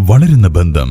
വളരുന്ന ബന്ധം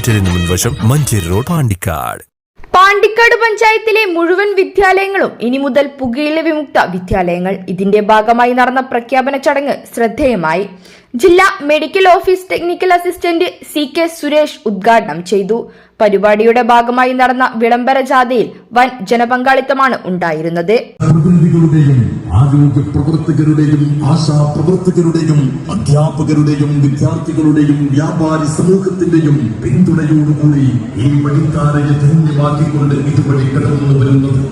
ഹോസ്പിറ്റലിന് മുൻവശം മഞ്ചേരി റോഡ് പാണ്ടിക്കാട്. പാണ്ടിക്കാട് പഞ്ചായത്തിലെ മുഴുവൻ വിദ്യാലയങ്ങളും ഇനി മുതൽ പുകയില വിമുക്ത വിദ്യാലയങ്ങൾ. ഇതിന്റെ ഭാഗമായി നടന്ന പ്രഖ്യാപന ചടങ്ങ് ശ്രദ്ധേയമായി. ജില്ലാ medical office technical assistant C K Suresh ഉദ്ഘാടനം ചെയ്തു. പരിപാടിയുടെ ഭാഗമായി നടന്ന വിളംബര ജാഥയിൽ വൻ ജനപങ്കാളിത്തമാണ് ഉണ്ടായിരുന്നത്. ആരോഗ്യ പ്രവർത്തകരുടെയും ആശാ പ്രവർത്തകരുടെയും അധ്യാപകരുടെയും വിദ്യാർത്ഥികളുടെയും വ്യാപാരി സമൂഹത്തിന്റെയും പിന്തുണയോടുകൂടി ഈ വഴിത്താരയെ ധന്യമാക്കിക്കൊണ്ട് ഇതുവഴി കടന്നു വരുന്നത്.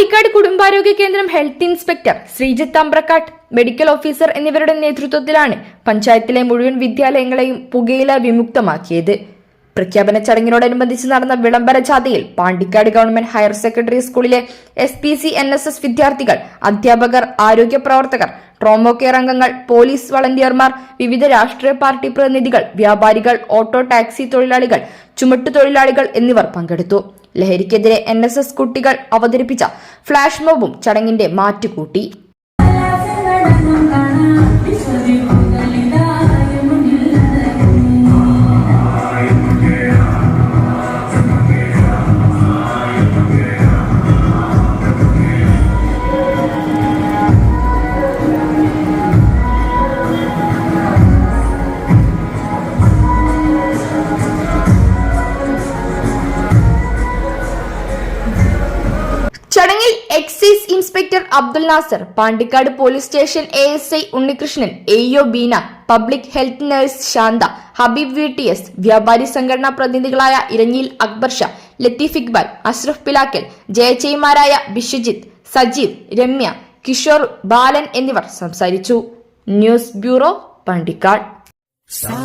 പാണ്ടിക്കാട് കുടുംബാരോഗ്യ കേന്ദ്രം health inspector Sreejith Ambrakkatt medical officer എന്നിവരുടെ നേതൃത്വത്തിലാണ് പഞ്ചായത്തിലെ മുഴുവൻ വിദ്യാലയങ്ങളെയും പുകയില വിമുക്തമാക്കിയത്. പ്രഖ്യാപന ചടങ്ങിനോടനുബന്ധിച്ച് നടന്ന വിളംബര ജാഥയിൽ പാണ്ടിക്കാട് ഗവൺമെന്റ് ഹയർ സെക്കൻഡറി സ്കൂളിലെ S P C N S S വിദ്യാർത്ഥികൾ അധ്യാപകർ ആരോഗ്യ പ്രവർത്തകർ ട്രോമോ കെയർ അംഗങ്ങൾ പോലീസ് വളണ്ടിയർമാർ വിവിധ രാഷ്ട്രീയ പാർട്ടി പ്രതിനിധികൾ വ്യാപാരികൾ ഓട്ടോ ടാക്സി തൊഴിലാളികൾ ചുമട്ടു തൊഴിലാളികൾ എന്നിവർ പങ്കെടുത്തു. ലഹരിക്കെതിരെ എൻ എസ് എസ് കുട്ടികൾ അവതരിപ്പിച്ച ഫ്ളാഷ് മോബും ചടങ്ങിന്റെ മാറ്റുകൂട്ടി. ചടങ്ങിൽ excise inspector Abdul Nasar Pandikkad police station A S I Unnikrishnan എയ്യോ Beena public health nurse Shantha Habeeb V T S വ്യാപാരി സംഘടനാ പ്രതിനിധികളായ ഇരഞ്ഞീൽ അക്ബർ ഷാ ലത്തീഫ് ഇക്ബാൽ അഷ്റഫ് പിലാക്കൽ ജയചയിമാരായ ബിശ്വജിത്ത് സജീവ് രമ്യ കിഷോർ ബാലൻ എന്നിവർ സംസാരിച്ചു. News bureau Pandikkad. സാ